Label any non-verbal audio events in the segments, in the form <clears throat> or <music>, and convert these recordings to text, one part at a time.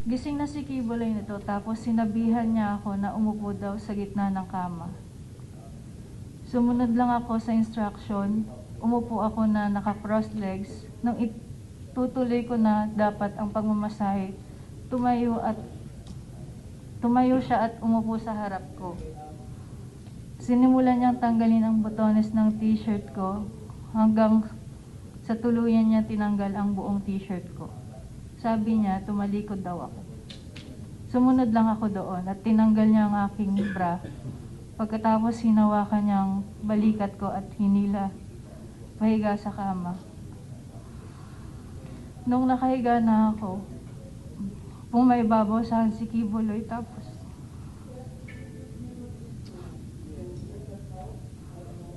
Gising na si Kibuloy nito tapos sinabihan niya ako na umupo daw sa gitna ng kama. Sumunod lang ako sa instruction, umupo ako na naka-cross legs. Nung itutuloy ko na dapat ang pagmamasahe, tumayo at tumayo siya at umupo sa harap ko. Sinimulan niyang tanggalin ang botones ng t-shirt ko hanggang sa tuluyan niya tinanggal ang buong t-shirt ko. Sabi niya, tumalikod daw ako. Sumunod lang ako doon at tinanggal niya ang aking bra. Pagkatapos hinawakan niyang balikat ko at hinila pahiga sa kama. Nung nakahiga na ako, pumaibabaw sa si Kibuloy tapos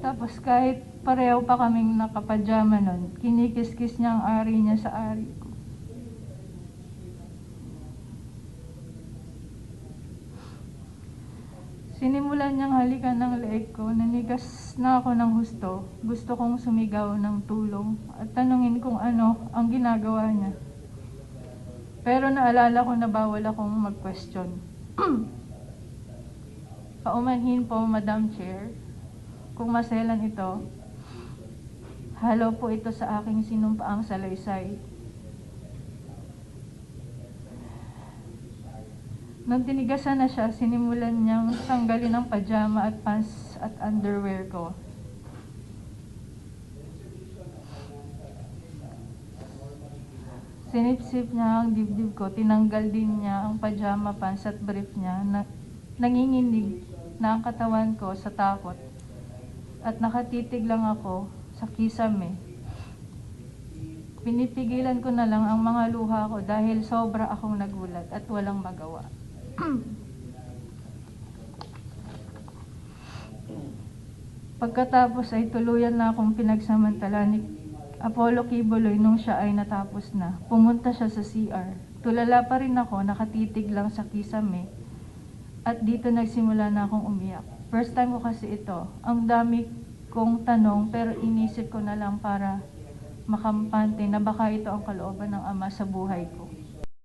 Tapos kahit pareho pa kaming nakapajama nun, kinikis-kis niya ang ari niya sa ari ko. Sinimulan niyang halikan ng leeg ko, nanigas na ako ng husto. Gusto kong sumigaw ng tulong at tanungin kung ano ang ginagawa niya. Pero naalala ko na bawal akong mag-question. <clears throat> Paumanhin po, Madam Chair, kung maselan ito, halo po ito sa aking sinumpaang salaysay. Nung tinigasan na siya, sinimulan niyang tanggalin ang pajama at pants at underwear ko. Sinipsip niya ang dibdib ko, tinanggal din niya ang pajama pants at brief niya na nanginginig na ang katawan ko sa takot at nakatitig lang ako sa kisame. Pinipigilan ko na lang ang mga luha ko dahil sobra akong nagulat at walang magawa. <clears throat> Pagkatapos ay tuluyan na akong pinagsamantala ni Apollo Kibuloy nung siya ay natapos na. Pumunta siya sa CR. Tulala pa rin ako, nakatitig lang sa kisame. At dito nagsimula na akong umiyak. First time ko kasi ito. Ang dami kong tanong pero inisip ko na lang para makampante na baka ito ang kalooban ng ama sa buhay ko.